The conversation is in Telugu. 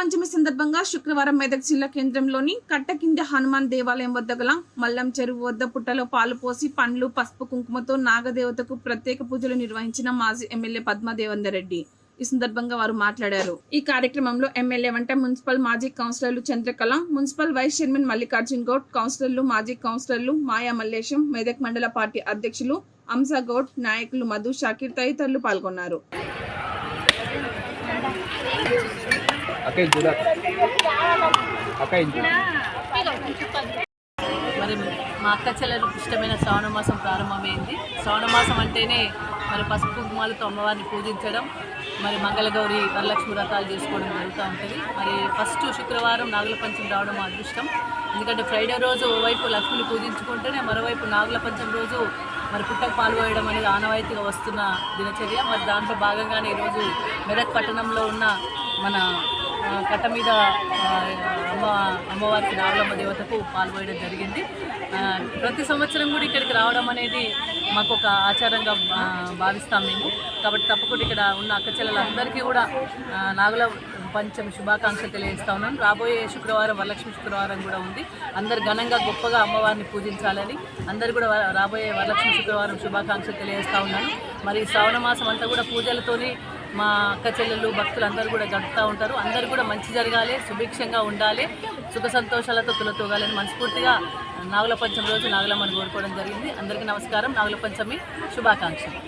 పంచమి సందర్భంగా శుక్రవారం మెదక్ జిల్లా కేంద్రంలోని కట్టకింద హనుమాన్ దేవాలయం వద్ద గల మల్లం చెరువు వద్ద పుట్టలో పాలు పోసి పండ్లు పసుపు కుంకుమతో నాగదేవతకు ప్రత్యేక పూజలు నిర్వహించిన మాజీ ఎమ్మెల్యే పద్మదేవేందర్ రెడ్డి. ఈ సందర్భంగా వారు మాట్లాడారు. ఈ కార్యక్రమంలో ఎమ్మెల్యే వెంట మున్సిపల్ మాజీ కౌన్సిలర్లు Chandrakala municipal vice chairman Mallikarjun Goud కౌన్సిలర్లు మాజీ కౌన్సిలర్లు మాయా మల్లేశం మెదక్ మండల పార్టీ అధ్యక్షులు అంసా గౌడ్ నాయకులు మధు షాకీర్ తదితరులు పాల్గొన్నారు. అక్క ఇది చూడ. అక్క ఇది మరి మా అక్క చెల్లెలకు ఇష్టమైన శ్రావణ మాసం ప్రారంభమైంది. శ్రావణ మాసం అంటేనే మరి పసుపు కుంకుమాలతో అమ్మవారిని పూజించడం మరి మంగళగౌరి వరలక్ష్మి వ్రతాలు చేసుకోవడం జరుగుతూ ఉంటుంది. మరి ఫస్ట్ శుక్రవారం నాగుల పంచమి రావడం మా అదృష్టం. ఎందుకంటే ఫ్రైడే రోజు ఓవైపు లక్ష్మిని పూజించుకుంటేనే మరోవైపు నాగుల పంచమి రోజు మరి పుట్టకు పాల్గొయడం అనేది ఆనవాయితీగా వస్తున్న దినచర్య. మరి దాంట్లో భాగంగానే ఈరోజు మెదక్ పట్టణంలో ఉన్న మన కట్ట మీద అమ్మ అమ్మవారికి రావడమ్మ దేవతకు పాల్గొయడం జరిగింది. ప్రతి సంవత్సరం కూడా ఇక్కడికి రావడం అనేది మాకు ఒక ఆచారంగా భావిస్తాం మేము. కాబట్టి తప్పకుండా ఇక్కడ ఉన్న అక్క చెల్లెలందరికీ కూడా నాగుల పంచమి శుభాకాంక్షలు తెలియజేస్తా ఉన్నాను రాబోయే శుక్రవారం వరలక్ష్మి శుక్రవారం కూడా ఉంది. అందరు ఘనంగా గొప్పగా అమ్మవారిని పూజించాలని అందరు కూడా రాబోయే వరలక్ష్మి శుక్రవారం శుభాకాంక్షలు తెలియజేస్తా ఉన్నాను. మరి శ్రావణ మాసం అంతా కూడా పూజలతోని మా అక్క చెల్లెళ్ళు భక్తులు అందరూ కూడా గడుపుతూ ఉంటారు. అందరూ కూడా మంచి జరగాలి సుభిక్షంగా ఉండాలి సుఖ సంతోషాలతో తులతూగాలని మనస్ఫూర్తిగా నాగుల పంచమి రోజు నాగులమ్మని కోరుకోవడం జరిగింది. అందరికీ నమస్కారం. నాగుల పంచమి శుభాకాంక్షలు.